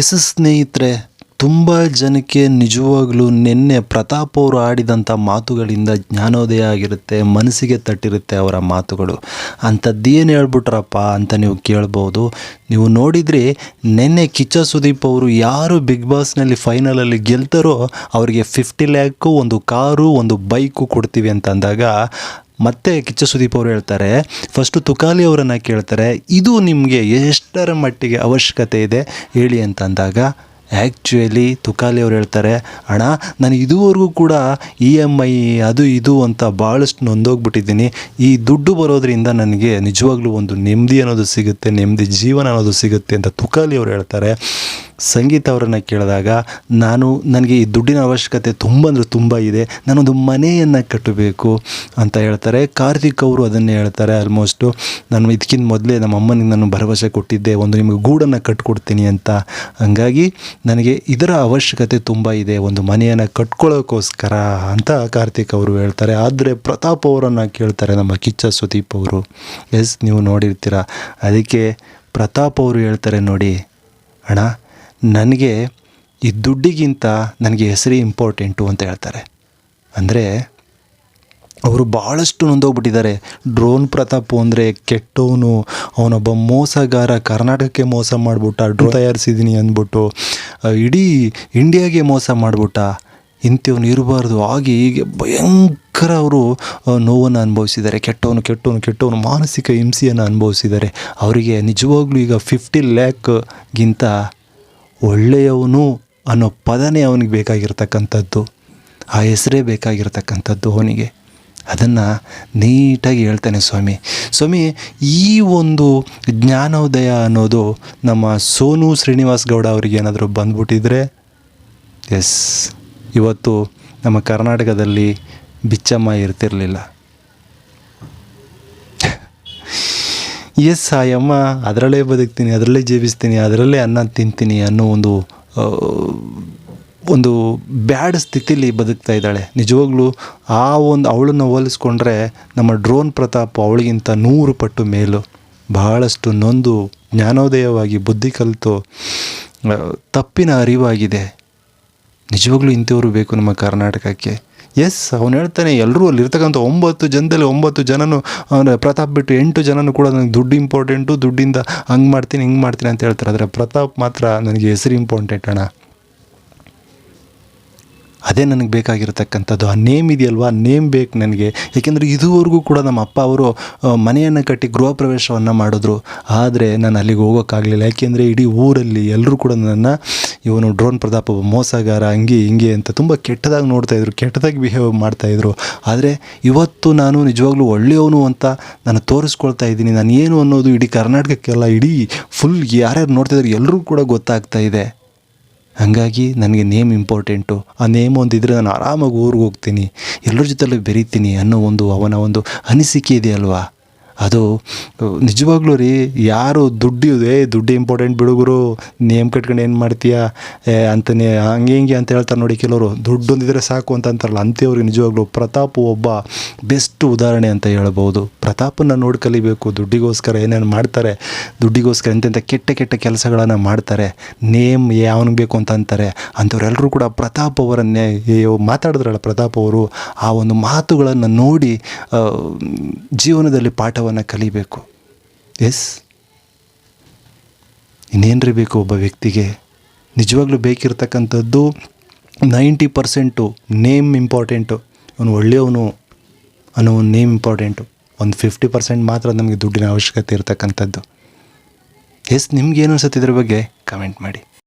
S ಸ್ನೇಹಿತರೆ, ತುಂಬ ಜನಕ್ಕೆ ನಿಜವಾಗ್ಲೂ ನಿನ್ನೆ ಪ್ರತಾಪ್ ಅವರು ಆಡಿದಂಥ ಮಾತುಗಳಿಂದ ಜ್ಞಾನೋದಯ ಆಗಿರುತ್ತೆ, ಮನಸ್ಸಿಗೆ ತಟ್ಟಿರುತ್ತೆ ಅವರ ಮಾತುಗಳು. ಅಂಥದ್ದೇನು ಹೇಳ್ಬಿಟ್ರಪ್ಪ ಅಂತ ನೀವು ಕೇಳ್ಬೋದು. ನೀವು ನೋಡಿದರೆ ನಿನ್ನೆ ಕಿಚ್ಚ ಸುದೀಪ್ ಅವರು ಯಾರು ಬಿಗ್ ಬಾಸ್ನಲ್ಲಿ ಫೈನಲಲ್ಲಿ ಗೆಲ್ತಾರೋ, ಅವರಿಗೆ ಫಿಫ್ಟಿ ಲ್ಯಾಕು ಒಂದು ಕಾರು, ಒಂದು ಬೈಕು ಕೊಡ್ತೀವಿ ಅಂತ ಅಂದಾಗ ಮತ್ತೆ ಕಿಚ್ಚ ಸುದೀಪ್ ಅವರು ಹೇಳ್ತಾರೆ, ಫಸ್ಟು ತುಕಾಲಿ ಅವರನ್ನು ಕೇಳ್ತಾರೆ, ಇದು ನಿಮಗೆ ಎಷ್ಟರ ಮಟ್ಟಿಗೆ ಅವಶ್ಯಕತೆ ಇದೆ ಹೇಳಿ ಅಂತ ಅಂದಾಗ ಆ್ಯಕ್ಚುಯಲಿ ತುಕಾಲಿ ಅವ್ರು ಹೇಳ್ತಾರೆ, ಅಣ್ಣ, ನಾನು ಇದುವರೆಗೂ ಕೂಡ ಇ ಎಂ ಐ ಅದು ಇದು ಅಂತ ಭಾಳಷ್ಟು ನೊಂದೋಗ್ಬಿಟ್ಟಿದ್ದೀನಿ. ಈ ದುಡ್ಡು ಬರೋದರಿಂದ ನನಗೆ ನಿಜವಾಗ್ಲೂ ಒಂದು ನೆಮ್ಮದಿ ಅನ್ನೋದು ಸಿಗುತ್ತೆ, ನೆಮ್ಮದಿ ಜೀವನ ಅನ್ನೋದು ಸಿಗುತ್ತೆ ಅಂತ ತುಕಾಲಿ ಅವರು ಹೇಳ್ತಾರೆ. ಸಂಗೀತ ಅವರನ್ನು ಕೇಳಿದಾಗ ನಾನು ನನಗೆ ಈ ದುಡ್ಡಿನ ಅವಶ್ಯಕತೆ ತುಂಬ ಅಂದರೆ ತುಂಬ ಇದೆ, ನಾನೊಂದು ಮನೆಯನ್ನು ಕಟ್ಟಬೇಕು ಅಂತ ಹೇಳ್ತಾರೆ. ಕಾರ್ತಿಕ್ ಅವರು ಅದನ್ನೇ ಹೇಳ್ತಾರೆ ಆಲ್ಮೋಸ್ಟು ನಾನು ಇದಕ್ಕಿಂತ ಮೊದಲೇ ನಮ್ಮ ಅಮ್ಮನಿಗೆ ನಾನು ಭರವಸೆ ಕೊಟ್ಟಿದ್ದೆ, ಒಂದು ನಿಮಗೆ ಗೂಡನ್ನು ಕಟ್ಕೊಡ್ತೀನಿ ಅಂತ. ಹಂಗಾಗಿ ನನಗೆ ಇದರ ಅವಶ್ಯಕತೆ ತುಂಬ ಇದೆ, ಒಂದು ಮನೆಯನ್ನು ಕಟ್ಕೊಳ್ಳೋಕ್ಕೋಸ್ಕರ ಅಂತ ಕಾರ್ತಿಕ್ ಅವರು ಹೇಳ್ತಾರೆ. ಆದರೆ ಪ್ರತಾಪ್ ಅವರನ್ನು ಕೇಳ್ತಾರೆ ನಮ್ಮ ಕಿಚ್ಚ ಸುದೀಪ್ ಅವರು. ಎಸ್, ನೀವು ನೋಡಿರ್ತೀರ. ಅದಕ್ಕೆ ಪ್ರತಾಪ್ ಅವರು ಹೇಳ್ತಾರೆ ನೋಡಿ, ಅಣ್ಣ ನನಗೆ ಈ ದುಡ್ಡಿಗಿಂತ ನನಗೆ ಹೆಸರು ಇಂಪಾರ್ಟೆಂಟು ಅಂತ ಹೇಳ್ತಾರೆ. ಅಂದರೆ ಅವರು ಭಾಳಷ್ಟು ನೊಂದೋಗ್ಬಿಟ್ಟಿದ್ದಾರೆ. ಡ್ರೋನ್ ಪ್ರತಾಪ್ ಅಂದರೆ ಕೆಟ್ಟವನು, ಅವನೊಬ್ಬ ಮೋಸಗಾರ, ಕರ್ನಾಟಕಕ್ಕೆ ಮೋಸ ಮಾಡಿಬಿಟ್ಟ, ಡ್ರೋನ್ ತಯಾರಿಸಿದ್ದೀನಿ ಅಂದ್ಬಿಟ್ಟು ಇಡೀ ಇಂಡಿಯಾಗೆ ಮೋಸ ಮಾಡಿಬಿಟ್ಟ, ಇಂಥವ್ನು ಇರಬಾರ್ದು. ಆಗಿ ಹೀಗೆ ಭಯಂಕರ ಅವರು ನೋವನ್ನು ಅನುಭವಿಸಿದ್ದಾರೆ. ಕೆಟ್ಟವನು ಕೆಟ್ಟವನು ಕೆಟ್ಟವನು, ಮಾನಸಿಕ ಹಿಂಸೆಯನ್ನು ಅನುಭವಿಸಿದ್ದಾರೆ. ಅವರಿಗೆ ನಿಜವಾಗ್ಲೂ ಈಗ ಫಿಫ್ಟಿ ಲ್ಯಾಕ್ಗಿಂತ ಒಳ್ಳೆಯವನು ಅನ್ನೋ ಪದನೇ ಅವನಿಗೆ ಬೇಕಾಗಿರ್ತಕ್ಕಂಥದ್ದು, ಆ ಹೆಸರೇ ಬೇಕಾಗಿರ್ತಕ್ಕಂಥದ್ದು ಅವನಿಗೆ. ಅದನ್ನು ನೀಟಾಗಿ ಹೇಳ್ತಾನೆ ಸ್ವಾಮಿ. ಸ್ವಾಮಿ, ಈ ಒಂದು ಜ್ಞಾನೋದಯ ಅನ್ನೋದು ನಮ್ಮ ಸೋನು ಶ್ರೀನಿವಾಸ್ ಗೌಡ ಅವರಿಗೆ ಏನಾದರೂ ಬಂದ್ಬಿಟ್ಟಿದ್ರೆ, ಎಸ್, ಇವತ್ತು ನಮ್ಮ ಕರ್ನಾಟಕದಲ್ಲಿ ಬಿಚ್ಚಮ್ಮ ಇರ್ತಿರಲಿಲ್ಲ. ಎಸ್ ಸಾಯಮ್ಮ ಅದರಲ್ಲೇ ಬದುಕ್ತೀನಿ, ಅದರಲ್ಲೇ ಜೀವಿಸ್ತೀನಿ, ಅದರಲ್ಲೇ ಅನ್ನ ತಿಂತೀನಿ ಅನ್ನೋ ಒಂದು ಒಂದು ಬ್ಯಾಡ್ ಸ್ಥಿತಿಲಿ ಬದುಕ್ತಾ ಇದ್ದಾಳೆ. ನಿಜವಾಗ್ಲೂ ಆ ಒಂದು ಅವಳನ್ನು ಹೋಲಿಸ್ಕೊಂಡ್ರೆ ನಮ್ಮ ಡ್ರೋನ್ ಪ್ರತಾಪ್ ಅವಳಿಗಿಂತ ನೂರು ಪಟ್ಟು ಮೇಲು. ಬಹಳಷ್ಟು ನೊಂದು ಜ್ಞಾನೋದಯವಾಗಿ ಬುದ್ಧಿ ಕಲಿತು ತಪ್ಪಿನ ಅರಿವಾಗಿದೆ. ನಿಜವಾಗ್ಲೂ ಇಂಥವ್ರು ಬೇಕು ನಮ್ಮ ಕರ್ನಾಟಕಕ್ಕೆ. ಎಸ್ ಅವನು ಹೇಳ್ತಾನೆ ಎಲ್ಲರೂ ಅಲ್ಲಿ ಇರ್ತಕ್ಕಂಥ ಒಂಬತ್ತು ಜನದಲ್ಲಿ ಒಂಬತ್ತು ಜನನು ಪ್ರತಾಪ್ ಬಿಟ್ಟು ಎಂಟು ಜನನು ಕೂಡ ನನಗೆ ದುಡ್ಡು ಇಂಪಾರ್ಟೆಂಟು ದುಡ್ಡಿಂದ ಹಂಗೆ ಮಾಡ್ತೀನಿ, ಹಿಂಗೆ ಮಾಡ್ತೀನಿ ಅಂತ ಹೇಳ್ತಾರೆ. ಆದರೆ ಪ್ರತಾಪ್ ಮಾತ್ರ ನನಗೆ ಹೆಸರು ಇಂಪಾರ್ಟೆಂಟ್ ಅಣ್ಣ. ಅದೇ ನನಗೆ ಬೇಕಾಗಿರತಕ್ಕಂಥದ್ದು. ಆ ನೇಮ್ ಇದೆಯಲ್ವಾ? ನೇಮ್ ಬೇಕು ನನಗೆ. ಏಕೆಂದರೆ ಇದುವರೆಗೂ ಕೂಡ ನಮ್ಮ ಅಪ್ಪ ಅವರು ಮನೆಯನ್ನು ಕಟ್ಟಿ ಗೃಹ ಪ್ರವೇಶವನ್ನು ಮಾಡಿದ್ರು. ಆದರೆ ನಾನು ಅಲ್ಲಿಗೆ ಹೋಗೋಕ್ಕಾಗಲಿಲ್ಲ. ಯಾಕೆಂದರೆ ಇಡೀ ಊರಲ್ಲಿ ಎಲ್ಲರೂ ಕೂಡ ನನ್ನ, ಇವನು ಡ್ರೋನ್ ಪ್ರತಾಪ್ ಮೋಸಗಾರ, ಹಂಗೆ ಹಿಂಗೆ ಅಂತ ತುಂಬ ಕೆಟ್ಟದಾಗಿ ನೋಡ್ತಾಯಿದ್ರು ಕೆಟ್ಟದಾಗಿ ಬಿಹೇವ್ ಮಾಡ್ತಾಯಿದ್ರು ಆದರೆ ಇವತ್ತು ನಾನು ನಿಜವಾಗ್ಲೂ ಒಳ್ಳೆಯವನು ಅಂತ ನಾನು ತೋರಿಸ್ಕೊಳ್ತಾ ಇದ್ದೀನಿ. ನಾನು ಏನು ಅನ್ನೋದು ಇಡೀ ಕರ್ನಾಟಕಕ್ಕೆಲ್ಲ, ಇಡೀ ಫುಲ್ ಯಾರ್ಯಾರು ನೋಡ್ತಾಯಿದ್ರು ಎಲ್ಲರೂ ಕೂಡ ಗೊತ್ತಾಗ್ತಾ ಇದೆ. ಹಾಗಾಗಿ ನನಗೆ ನೇಮ್ ಇಂಪಾರ್ಟೆಂಟು. ಆ ನೇಮ್ ಒಂದಿದ್ರೆ ನಾನು ಆರಾಮಾಗಿ ಊರಿಗೆ ಹೋಗ್ತೀನಿ. ಎಲ್ಲರ ಜೊತೆಲೂ ಬೆರಿತೀನಿ ಅನ್ನೋ ಒಂದು ಅವನ ಒಂದು ಅನಿಸಿಕೆ ಇದೆಯಲ್ವಾ? ಅದು ನಿಜವಾಗ್ಲೂ ರೀ, ಯಾರು ದುಡ್ಡು ಏ ದುಡ್ಡು ಇಂಪಾರ್ಟೆಂಟ್ ಬಿಡುಗರು ನೇಮ್ ಕಟ್ಕೊಂಡು ಏನು ಮಾಡ್ತೀಯಾ, ಏ, ಅಂತಾನೆ, ಹಂಗೆ ಹಿಂಗೆ ಅಂತ ಹೇಳ್ತಾರೆ ನೋಡಿ ಕೆಲವರು. ದುಡ್ಡು ಒಂದಿದ್ರೆ ಸಾಕು ಅಂತ ಅಂತಾರಲ್ಲ, ಅಂಥವ್ರಿಗೆ ನಿಜವಾಗ್ಲೂ ಪ್ರತಾಪ್ ಒಬ್ಬ ಬೆಸ್ಟ್ ಉದಾಹರಣೆ ಅಂತ ಹೇಳ್ಬೋದು. ಪ್ರತಾಪನ್ನ ನೋಡಿ ಕಲಿಬೇಕು, ದುಡ್ಡಿಗೋಸ್ಕರ ಏನೇನು ಮಾಡ್ತಾರೆ, ದುಡ್ಡಿಗೋಸ್ಕರ ಎಂತೆಂಥ ಕೆಟ್ಟ ಕೆಟ್ಟ ಕೆಲಸಗಳನ್ನು ಮಾಡ್ತಾರೆ, ನೇಮ್ ಯಾವನಿಗೆ ಬೇಕು ಅಂತ ಅಂತಾರೆ ಅಂಥವ್ರೆಲ್ಲರೂ ಕೂಡ ಪ್ರತಾಪ್ ಅವರನ್ನೇ ಮಾತಾಡಿದ್ರಲ್ಲ ಪ್ರತಾಪ್ ಅವರು, ಆ ಒಂದು ಮಾತುಗಳನ್ನು ನೋಡಿ ಜೀವನದಲ್ಲಿ ಜೀವನದಲ್ಲಿ ಪಾಠವನ್ನು ಕಲಿಬೇಕು. ಎಸ್ ಇನ್ನೇನ್ರಿ ಬೇಕು ಒಬ್ಬ ವ್ಯಕ್ತಿಗೆ? ನಿಜವಾಗ್ಲೂ ಬೇಕಿರ್ತಕ್ಕಂಥದ್ದು ನೈಂಟಿ ಪರ್ಸೆಂಟು ನೇಮ್ ಇಂಪಾರ್ಟೆಂಟು. ಅವನು ಒಳ್ಳೆಯವನು ಅನ್ನೋ ಒಂದು ನೇಮ್ ಇಂಪಾರ್ಟೆಂಟು. ಒಂದು ಫಿಫ್ಟಿ ಪರ್ಸೆಂಟ್ ಮಾತ್ರ ನಮಗೆ ದುಡ್ಡಿನ ಅವಶ್ಯಕತೆ ಇರತಕ್ಕಂಥದ್ದು. ಎಸ್ ನಿಮ್ಗೇನು ಅನ್ಸುತ್ತೆ ಇದ್ರ ಬಗ್ಗೆ? ಕಮೆಂಟ್ ಮಾಡಿ.